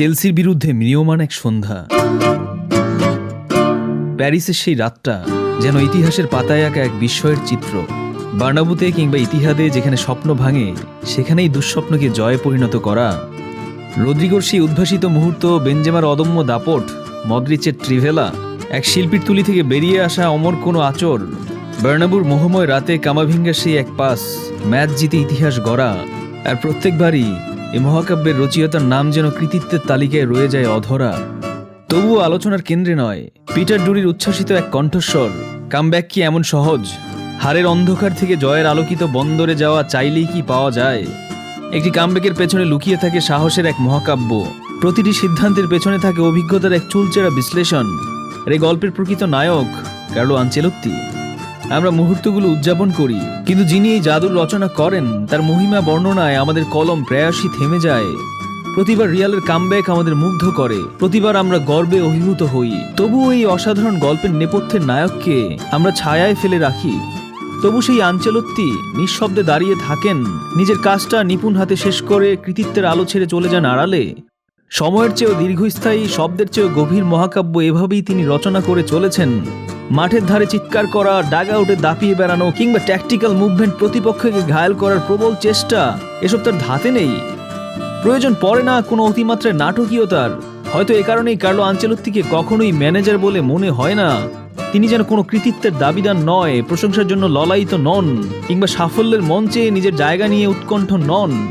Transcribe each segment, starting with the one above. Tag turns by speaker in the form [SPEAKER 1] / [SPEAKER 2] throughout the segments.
[SPEAKER 1] চেলসির বিরুদ্ধে ম্রিয়মান এক সন্ধ্যা। প্যারিসের সেই রাতটা যেন ইতিহাসের পাতায় আঁকা এক বিস্ময়ের চিত্র। বার্নাবুতে কিংবা ইতিহাদে যেখানে স্বপ্ন ভাঙে, সেখানেই দুঃস্বপ্নকে জয়ে পরিণত করা। রদ্রিগোর সেই উদ্ভাসিত মুহূর্ত বেঞ্জেমার অদম্য দাপট মদ্রিচের ট্রিভেলা এক শিল্পীর তুলি থেকে বেরিয়ে আসা অমর কোনো আচর, বার্নাবুর মোহময় রাতে কামাভিঙ্গার সেই এক পাস, ম্যাচ জিতে ইতিহাস গড়া, আর প্রত্যেকবারই এ মহাকাব্যের রচয়িতার নাম যেন কৃতিত্বের তালিকায় রয়ে যায় অধরা। তবুও আলোচনার কেন্দ্রে নয়, পিটার ডুরির উচ্ছ্বাসিত এক কণ্ঠস্বর, কামব্যাক কি এমন সহজ? হারের অন্ধকার থেকে জয়ের আলোকিত বন্দরে যাওয়া চাইলেই কি পাওয়া যায়? একটি কামব্যাকের পেছনে লুকিয়ে থাকে সাহসের এক মহাকাব্য, প্রতিটি সিদ্ধান্তের পেছনে থাকে অভিজ্ঞতার এক চুলচেরা বিশ্লেষণ। এই গল্পের প্রকৃত নায়ক কার্লো আঞ্চেলত্তি আমরা মুহূর্তগুলো উদযাপন করি। কিন্তু যিনি এই জাদুর রচনা করেন, তার মহিমা বর্ণনায় আমাদের কলম প্রেয়াসই থেমে যায়। প্রতিবার রিয়ালের কামব্যাক আমাদের মুগ্ধ করে। প্রতিবার আমরা গর্বে অভিভূত হই। তবুও এই অসাধারণ গল্পের নেপথ্যের নায়ককে আমরা ছায়ায় ফেলে রাখি। তবু সেই আঞ্চলত্তি নিঃশব্দে দাঁড়িয়ে থাকেন, নিজের কাজটা নিপুণ হাতে শেষ করে কৃতিত্বের আলো ছেড়ে চলে যান আড়ালে। সময়ের চেয়েও দীর্ঘস্থায়ী, শব্দের চেয়েও গভীর মহাকাব্য এভাবেই তিনি রচনা করে চলেছেন। মাঠের ধারে চিৎকার করা ডাগ আউটে দাপিয়ে বেড়ানো কিংবা ট্যাকটিক্যাল মুভমেন্ট প্রতিপক্ষকে ঘায়াল করার প্রবল চেষ্টা, এসব তার ধাতে নেই। প্রয়োজন পড়ে না কোনো অতিমাত্রায় নাটকীয়তার। হয়তো এ কারণেই কার্লো আঞ্চলত্তিকে কখনোই ম্যানেজার বলে মনে হয় না। তিনি যেন কোনো কৃতিত্বের দাবিদার নয়, প্রশংসার জন্য ললায়িত নন, কিংবা সাফল্যের মঞ্চে নিজের জায়গা নিয়ে উৎকণ্ঠ নন।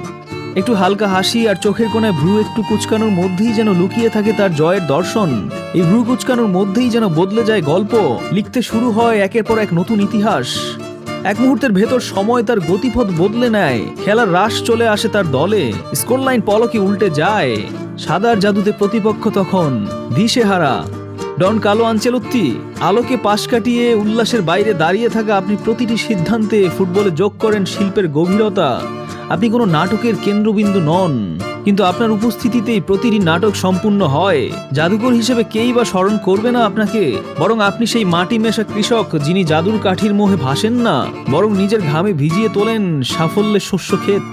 [SPEAKER 1] একটু হালকা হাসি আর চোখের কোণায় ভ্রু একটু কুচকানোর মধ্যেই যেন লুকিয়ে থাকে তার জয়ের দর্শন। এই ভ্রু কুচকানোর মধ্যেই যেন বদলে যায় গল্প। লিখতে শুরু হয় একের পর এক নতুন ইতিহাস। এক মুহূর্তের ভেতর সময় তার গতিপথ বদলে নেয়। খেলার রাশ চলে আসে তার দলে। স্কোর লাইন পলকে উল্টে যায়। সাদার জাদুতে প্রতিপক্ষ তখন দিশেহারা। ডন কালো আঞ্চেলত্তি, আলোকে পাশ কাটিয়ে উল্লাসের বাইরে দাঁড়িয়ে থাকা আপনি প্রতিটি সিদ্ধান্তে ফুটবলে যোগ করেন শিল্পের গভীরতা। আপনি কোনো নাটকের কেন্দ্রবিন্দু নন, কিন্তু আপনার উপস্থিতিতেই প্রতিটি নাটক সম্পূর্ণ হয়। জাদুকর হিসেবে কেই বা স্মরণ করবে না আপনাকে? বরং আপনি সেই মাটি মেশা কৃষক যিনি জাদুর কাঠির মোহে ভাসেন না, বরং নিজের ঘামে ভিজিয়ে তোলেন সাফল্যের শস্য ক্ষেত